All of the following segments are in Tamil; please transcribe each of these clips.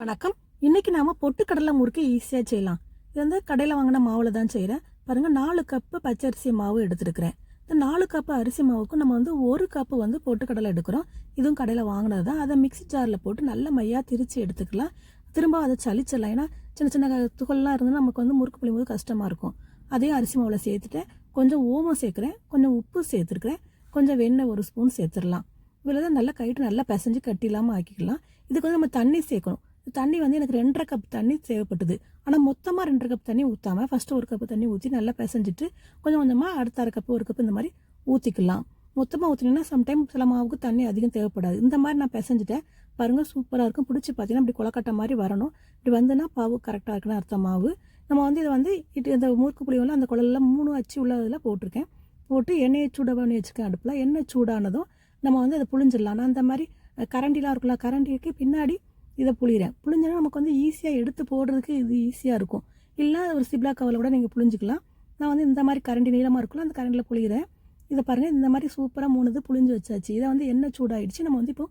வணக்கம். இன்னைக்கு நாம பொட்டுக்கடலை முறுக்கு ஈஸியாக செய்யலாம். இது வந்து கடையில் வாங்கின மாவில் தான் செய்கிறேன் பாருங்க நாலு கப்பு பச்சரிசி மாவு எடுத்துருக்கிறேன். இந்த நாலு கப்பு அரிசி மாவுக்கு நம்ம வந்து ஒரு கப்பு வந்து பொட்டுக்கடலை எடுக்கிறோம். இதுவும் கடையில் வாங்கினது தான் அதை மிக்ஸி ஜாரில் போட்டு நல்ல மையாக திரிச்சு எடுத்துக்கலாம். திரும்ப அதை சளிச்சிடலாம். ஏன்னா சின்ன சின்ன துகள்லாம் இருந்து நமக்கு வந்து முறுக்கு புளியும்போது கஷ்டமாக இருக்கும். அதையும் அரிசி மாவில் சேர்த்துட்டேன். கொஞ்சம் ஓமம் சேர்க்குறேன். கொஞ்சம் உப்பு சேர்த்துருக்குறேன். கொஞ்சம் வெண்ணெய் ஒரு ஸ்பூன் சேர்த்துடலாம். இவ்வளோ தான் நல்லா கைட்டு நல்லா பிசைஞ்சு கட்டி இல்லாமல் ஆக்கிக்கலாம். இதுக்கு வந்து நம்ம தண்ணி சேர்க்கணும். தண்ணி வந்து எனக்கு ரெண்டரை கப் தண்ணி தேவைப்பட்டது. ஆனால் மொத்தமாக ரெண்டரை கப் தண்ணி ஊற்றாமல் ஃபஸ்ட்டு ஒரு கப்பு தண்ணி ஊற்றி நல்லா பிசைஞ்சிட்டு கொஞ்சம் கொஞ்சமாக அடுத்த அரை கப்பு ஒரு கப்பு இந்த மாதிரி ஊற்றிக்கலாம் மொத்தமாக ஊற்றினீங்கன்னா சம்டைம் சில மாவுக்கு தண்ணி அதிகம் தேவைப்படாது. இந்த மாதிரி நான் பிசைஞ்சிட்டேன். பாருங்கள் சூப்பராக இருக்கும். பிடிச்சி பார்த்தீங்கன்னா இப்படி கொலக்கட்டை மாதிரி வரணும். இப்படி வந்துன்னா பாவு கரெக்டாக இருக்குன்னு அர்த்தம் மாவு. நம்ம வந்து இதை வந்து இட்டு இந்த முறுக்கு புளியெல்லாம் அந்த குழல்ல மூணு அச்சு உள்ளதில் போட்டிருக்கேன். போட்டு எண்ணெயை சூட பண்ணி வச்சுக்கேன் அடுப்பில். எண்ணெய் சூடானதும் நம்ம வந்து அதை புளிஞ்சிடலாம் நான் அந்த மாதிரி கரண்டிலாம் இருக்குல்ல கரண்டிக்கு பின்னாடி இதை புளிகிறேன் புளிஞ்சோன்னா நமக்கு வந்து ஈஸியாக எடுத்து போடுறதுக்கு இது ஈஸியாக இருக்கும். இல்லை ஒரு சிப்லா கவலை கூட நீங்கள் புளிஞ்சிக்கலாம். நான் வந்து இந்த மாதிரி கரண்டி நீளமாக இருக்குல்ல அந்த கரண்டில் புளிகிறேன் இதை பாருங்கள் இந்த மாதிரி சூப்பராக மூணு இது புளிஞ்சு வச்சாச்சு. இதை வந்து எண்ணெய் சூடாகிடுச்சு நம்ம வந்து இப்போ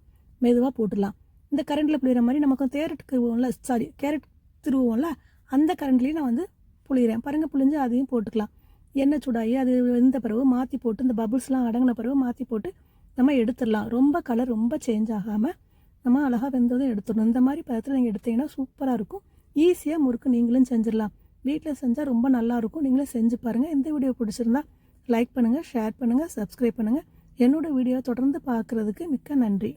மெதுவாக போட்டுடலாம். இந்த கரண்டில் புளிகிற மாதிரி நமக்கு கேரட் திருவோம்ல சாரி கேரட் திருவோம்ல அந்த கரண்ட்லேயும் நான் வந்து புளிகிறேன் பாருங்கள் புளிஞ்சு அதையும் போட்டுக்கலாம். எண்ணெய் சூடாகி அது வெந்த பிறகு மாற்றி போட்டு இந்த பபுள்ஸ்லாம் அடங்கின பிறகு மாற்றி போட்டு நம்ம எடுத்துடலாம். ரொம்ப கலர் ரொம்ப சேஞ்ச் ஆகாமல் நம்ம அழகாக வெந்ததும் எடுத்துடணும். இந்த மாதிரி பதத்தில் நீங்கள் எடுத்தீங்கன்னா சூப்பராக இருக்கும். ஈஸியாக முறுக்கு நீங்களும் செஞ்சிடலாம். வீட்டில் செஞ்சால் ரொம்ப நல்லாயிருக்கும் நீங்களும் செஞ்சு பாருங்கள் இந்த வீடியோ பிடிச்சிருந்தா லைக் பண்ணுங்கள் ஷேர் பண்ணுங்கள் சப்ஸ்கிரைப் பண்ணுங்கள் என்னோடய வீடியோ தொடர்ந்து பார்க்குறதுக்கு மிக்க நன்றி.